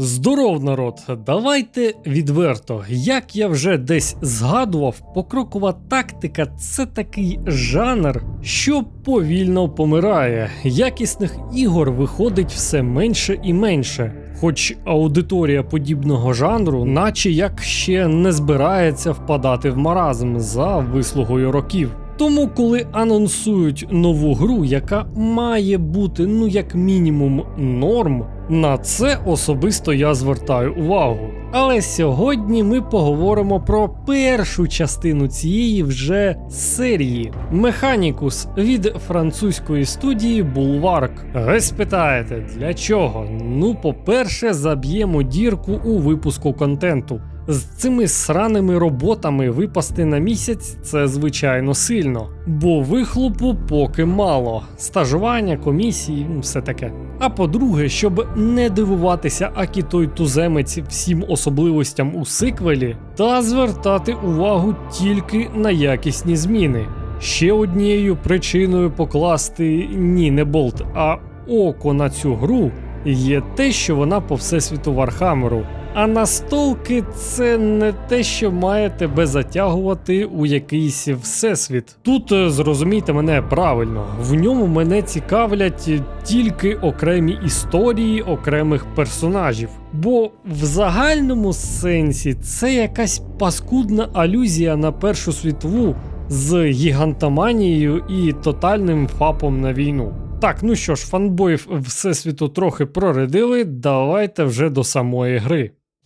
Здоров, народ! Давайте відверто. Як я вже десь згадував, покрокова тактика це такий жанр, що повільно помирає. Якісних ігор виходить все менше і менше. Хоч аудиторія подібного жанру, наче як ще не збирається впадати в маразм за вислугою років. Тому, коли анонсують нову гру, яка має бути ну як мінімум норм, на це особисто я звертаю увагу. Але сьогодні ми поговоримо про першу частину цієї вже серії Механікус від французької студії Bulwark. Ви спитаєте, для чого? Ну, по-перше, заб'ємо дірку у випуску контенту. З цими сраними роботами випасти на місяць це звичайно сильно, бо вихлопу поки мало. Стажування, комісії, ну, все таке. А по-друге, щоб не дивуватися акі той туземець всім особливостям у сиквелі, та звертати увагу тільки на якісні зміни. Ще однією причиною покласти ні, не болт, а око на цю гру є те, що вона по всесвіту Вархамеру. А настолки це не те, що має тебе затягувати у якийсь всесвіт. Тут е, зрозумійте мене правильно, в ньому мене цікавлять тільки окремі історії окремих персонажів. Бо в загальному сенсі це якась паскудна алюзія на Першу світову з гігантоманією і тотальним фапом на війну. Так, ну що ж, фанбоїв Всесвіту трохи проредили, давайте вже до самої гри.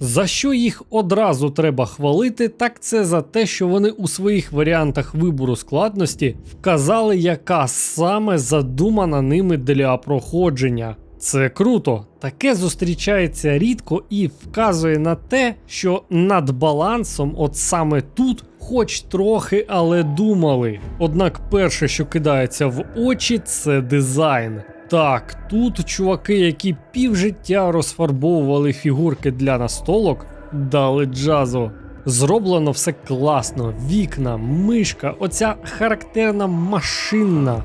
За що їх одразу треба хвалити, так це за те, що вони у своїх варіантах вибору складності вказали, яка саме задумана ними для проходження. Це круто, таке зустрічається рідко і вказує на те, що над балансом, от саме тут, хоч трохи, але думали. Однак перше, що кидається в очі, це дизайн. Так, тут чуваки, які півжиття розфарбовували фігурки для настолок, дали джазу. Зроблено все класно: вікна, мишка, оця характерна машинна.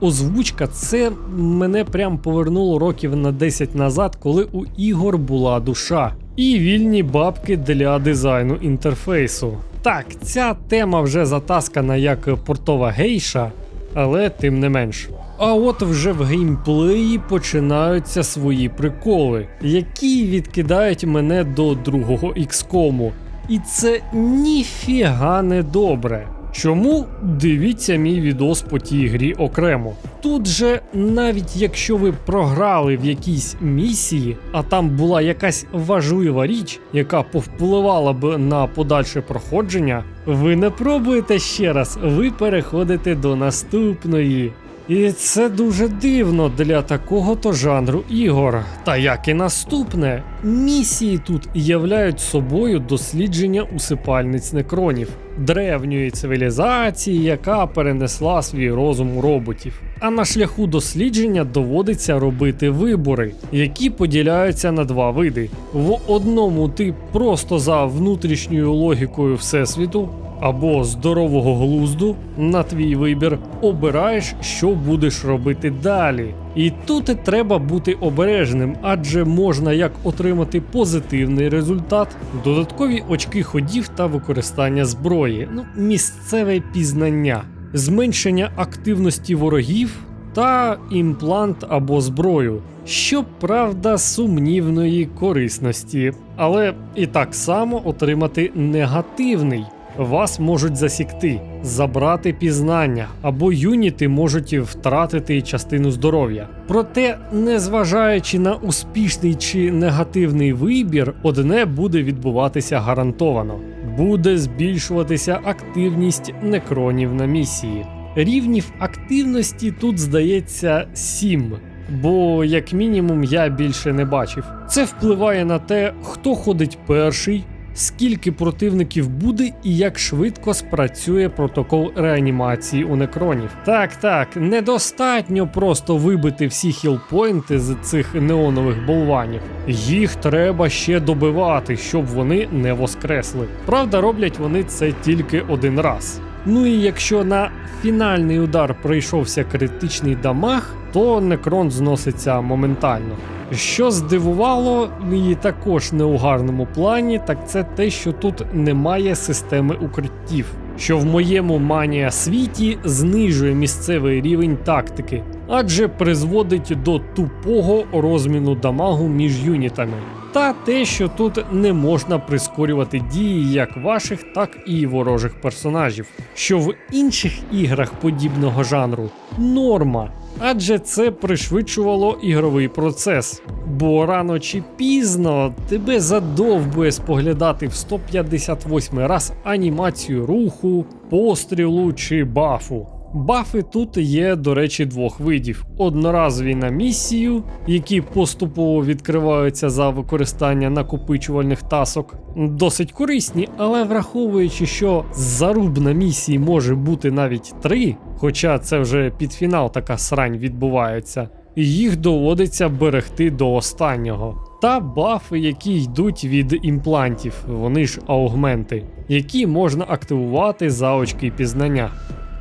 Озвучка це мене прям повернуло років на 10 назад, коли у ігор була душа. І вільні бабки для дизайну інтерфейсу. Так, ця тема вже затаскана як портова гейша, але тим не менш. А от вже в геймплеї починаються свої приколи, які відкидають мене до другого XCOM. І це ніфіга не добре. Чому дивіться мій відос по тій грі окремо? Тут же, навіть якщо ви програли в якійсь місії, а там була якась важлива річ, яка повпливала б на подальше проходження, ви не пробуєте ще раз, ви переходите до наступної. І це дуже дивно для такого то жанру ігор. Та як і наступне, місії тут являють собою дослідження усипальниць некронів, древньої цивілізації, яка перенесла свій розум у роботів. А на шляху дослідження доводиться робити вибори, які поділяються на два види. В одному ти просто за внутрішньою логікою всесвіту або здорового глузду на твій вибір обираєш, що будеш робити далі. І тут треба бути обережним, адже можна як отримати позитивний результат, додаткові очки ходів та використання зброї, ну місцеве пізнання, зменшення активності ворогів. Та імплант або зброю, щоправда, сумнівної корисності, але і так само отримати негативний. Вас можуть засікти, забрати пізнання, або юніти можуть втратити частину здоров'я. Проте, незважаючи на успішний чи негативний вибір, одне буде відбуватися гарантовано: буде збільшуватися активність некронів на місії. Рівнів активності тут здається 7. Бо, як мінімум, я більше не бачив. Це впливає на те, хто ходить перший, скільки противників буде і як швидко спрацює протокол реанімації у некронів. Так, так, недостатньо просто вибити всі хілпойнти з цих неонових болванів. Їх треба ще добивати, щоб вони не воскресли. Правда, роблять вони це тільки один раз. Ну і якщо на фінальний удар прийшовся критичний дамаг, то некрон зноситься моментально. Що здивувало, і також не у гарному плані, так це те, що тут немає системи укриттів, що в моєму манія світі знижує місцевий рівень тактики, адже призводить до тупого розміну дамагу між юнітами. Та те, що тут не можна прискорювати дії як ваших, так і ворожих персонажів, що в інших іграх подібного жанру норма, адже це пришвидшувало ігровий процес. Бо рано чи пізно тебе задовбує споглядати в 158 раз анімацію руху, пострілу чи бафу. Бафи тут є, до речі, двох видів: одноразові на місію, які поступово відкриваються за використання накопичувальних тасок. Досить корисні, але враховуючи, що заруб на місії може бути навіть три, хоча це вже під фінал така срань відбувається, їх доводиться берегти до останнього. Та бафи, які йдуть від імплантів, вони ж аугменти, які можна активувати за очки пізнання.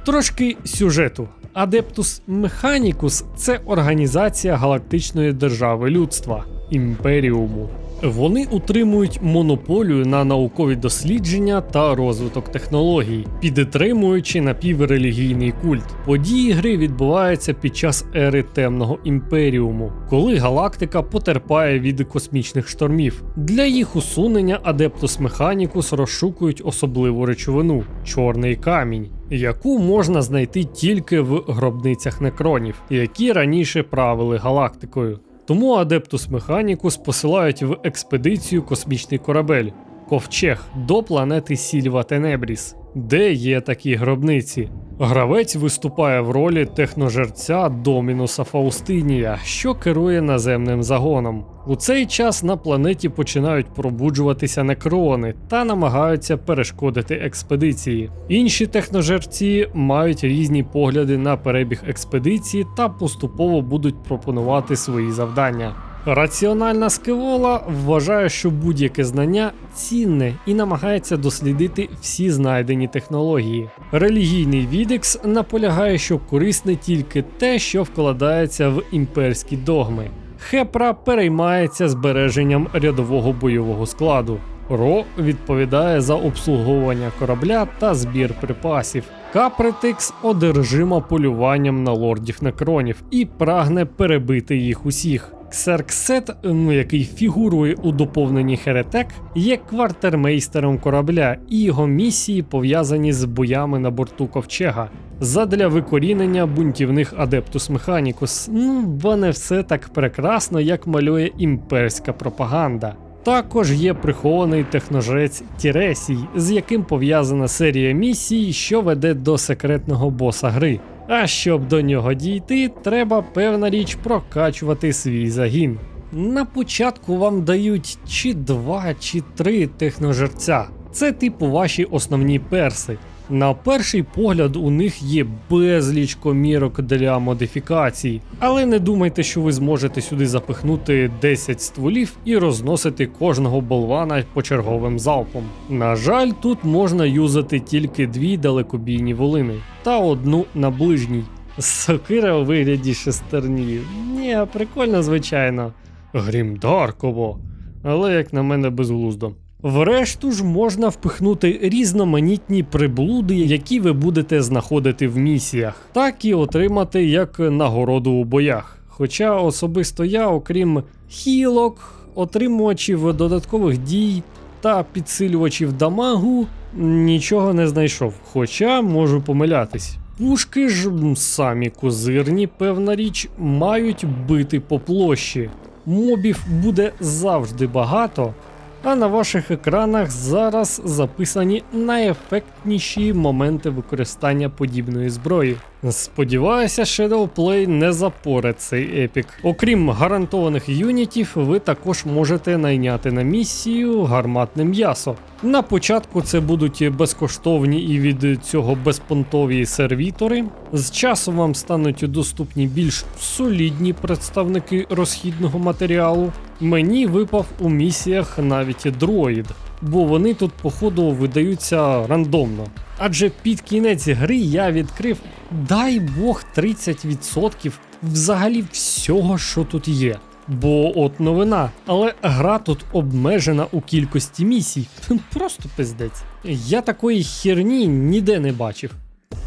Трошки сюжету. Адептус Механікус це організація галактичної держави людства імперіуму. Вони утримують монополію на наукові дослідження та розвиток технологій, підтримуючи напіврелігійний культ. Події гри відбуваються під час ери темного імперіуму, коли галактика потерпає від космічних штормів. Для їх усунення Адептус Механікус розшукують особливу речовину чорний камінь. Яку можна знайти тільки в гробницях некронів, які раніше правили галактикою. Тому Адептус Механікус посилають в експедицію космічний корабель Ковчег до планети Сільва Тенебріс, де є такі гробниці. Гравець виступає в ролі техножерця Домінуса Фаустинія, що керує наземним загоном. У цей час на планеті починають пробуджуватися некрони та намагаються перешкодити експедиції. Інші техножерці мають різні погляди на перебіг експедиції та поступово будуть пропонувати свої завдання. Раціональна скивола вважає, що будь-яке знання цінне і намагається дослідити всі знайдені технології. Релігійний відекс наполягає, що корисне тільки те, що вкладається в імперські догми. Хепра переймається збереженням рядового бойового складу. Ро відповідає за обслуговування корабля та збір припасів. Капритикс одержима полюванням на лордів некронів і прагне перебити їх усіх. Ксерксет, ну який фігурує у доповненні Херетек, є квартермейстером корабля, і його місії пов'язані з боями на борту ковчега. Задля викорінення бунтівних Адептус Механікус. Ну, бо не все так прекрасно, як малює імперська пропаганда. Також є прихований техножрець Тіресій, з яким пов'язана серія місій, що веде до секретного боса гри. А щоб до нього дійти, треба певна річ прокачувати свій загін. На початку вам дають чи два, чи три техножерця. Це типу ваші основні перси. На перший погляд у них є безліч комірок для модифікацій, але не думайте, що ви зможете сюди запихнути 10 стволів і розносити кожного болвана почерговим залпом. На жаль, тут можна юзати тільки дві далекобійні волини та одну на ближній. Сокира у вигляді шестерні. Ні, прикольно, звичайно. Грімдарково. Але, як на мене, безглуздо. Врешту ж можна впихнути різноманітні приблуди, які ви будете знаходити в місіях, так і отримати як нагороду у боях. Хоча особисто я, окрім хілок, отримувачів додаткових дій та підсилювачів дамагу, нічого не знайшов. Хоча можу помилятись. Пушки ж самі козирні, певна річ, мають бити по площі. Мобів буде завжди багато, А на ваших екранах зараз записані найефектніші моменти використання подібної зброї. Сподіваюся, Shadowplay не запоре цей епік. Окрім гарантованих юнітів, ви також можете найняти на місію гарматне м'ясо. На початку це будуть безкоштовні і від цього безпонтові сервітори. З часом вам стануть доступні більш солідні представники розхідного матеріалу. Мені випав у місіях навіть дроїд, бо вони тут, походу, видаються рандомно. Адже під кінець гри я відкрив, дай Бог, 30% взагалі всього, що тут є. Бо от новина, але гра тут обмежена у кількості місій. Просто пиздець. Я такої херні ніде не бачив.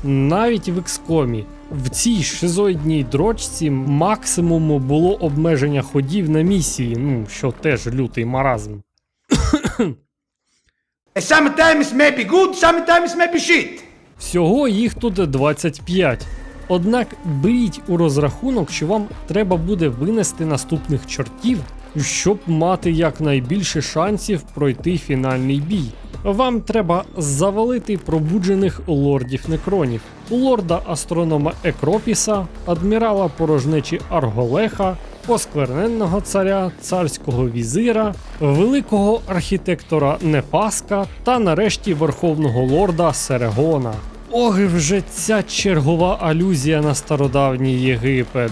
Навіть в XCOM. В цій шизоїдній дрочці максимум було обмеження ходів на місії, ну що теж лютий маразм. Sometimes may be good, sometimes may be shit. Всього їх тут 25. Однак беріть у розрахунок, що вам треба буде винести наступних чортів, щоб мати якнайбільше шансів пройти фінальний бій. Вам треба завалити пробуджених лордів некронів, лорда астронома Екропіса, адмірала порожнечі Арголеха, оскверненного царя, царського візира, великого архітектора Нефаска та нарешті верховного лорда Серегона. Ох, вже ця чергова алюзія на стародавній Єгипет.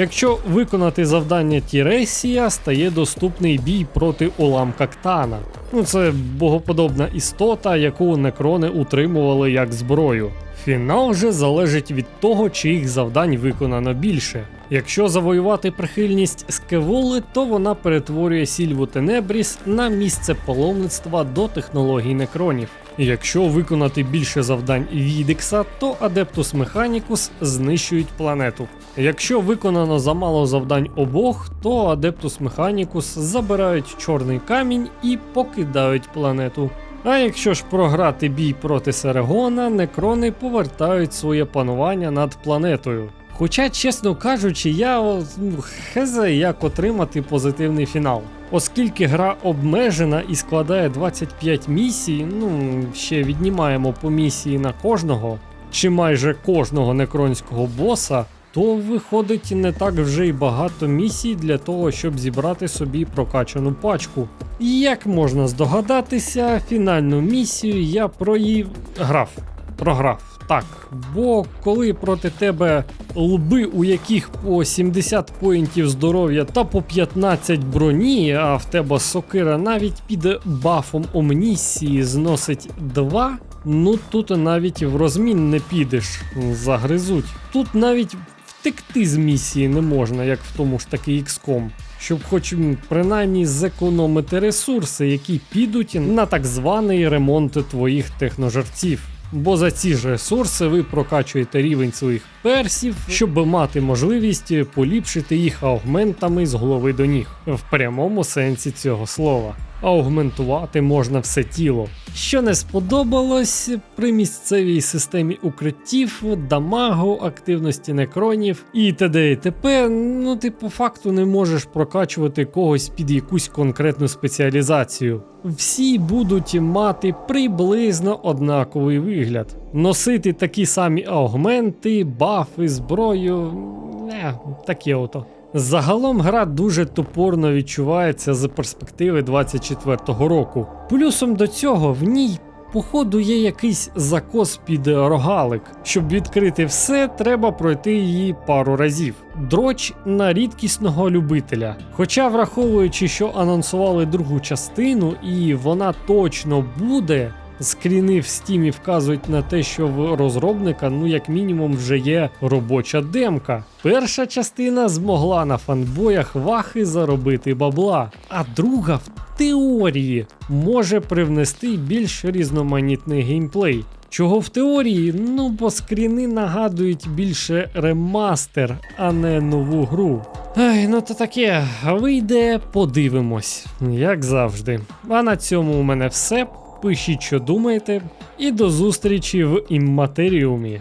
Якщо виконати завдання Тіресія, стає доступний бій проти уламка Ктана. Ну, це богоподобна істота, яку некрони утримували як зброю. Фінал же залежить від того, чиїх завдань виконано більше. Якщо завоювати прихильність Скеволи, то вона перетворює Сільву Тенебріс на місце паломництва до технологій некронів. Якщо виконати більше завдань Відекса, то Адептус Механікус знищують планету. Якщо виконано замало завдань обох, то Адептус Механікус забирають чорний камінь і покидають планету. А якщо ж програти бій проти Серегона, некрони повертають своє панування над планетою. Хоча, чесно кажучи, я ну, хезе як отримати позитивний фінал. Оскільки гра обмежена і складає 25 місій, ну ще віднімаємо по місії на кожного, чи майже кожного некронського боса, то виходить не так вже й багато місій для того, щоб зібрати собі прокачану пачку. І Як можна здогадатися, фінальну місію я проїв грав. Програв. Так, бо коли проти тебе лби, у яких по 70 поінтів здоров'я та по 15 броні, а в тебе сокира навіть під бафом омнісії зносить 2, ну тут навіть в розмін не підеш, загризуть. Тут навіть втекти з місії не можна, як в тому ж таки XCOM. Щоб хоч принаймні зекономити ресурси, які підуть на так званий ремонт твоїх техножарців. Бо за ці ж ресурси ви прокачуєте рівень своїх персів, щоб мати можливість поліпшити їх аугментами з голови до ніг, в прямому сенсі цього слова. Аугментувати можна все тіло. Що не сподобалось при місцевій системі укриттів, дамагу, активності некронів і т.д. і т.п. Ну ти по факту не можеш прокачувати когось під якусь конкретну спеціалізацію. Всі будуть мати приблизно однаковий вигляд. Носити такі самі аугменти, бафи, зброю. Не, таке ото. Загалом гра дуже топорно відчувається з перспективи 24-го року. Плюсом до цього в ній. Походу, є якийсь закос під рогалик. Щоб відкрити все, треба пройти її пару разів. Дроч на рідкісного любителя. Хоча, враховуючи, що анонсували другу частину, і вона точно буде, скріни в стімі вказують на те, що в розробника, ну як мінімум, вже є робоча демка. Перша частина змогла на фанбоях вахи заробити бабла, а друга в теорії може привнести більш різноманітний геймплей. Чого в теорії? Ну бо скріни нагадують більше ремастер, а не нову гру. Ай, ну то таке, вийде, подивимось, як завжди. А на цьому у мене все. Пишіть, що думаєте, і до зустрічі в імматеріумі.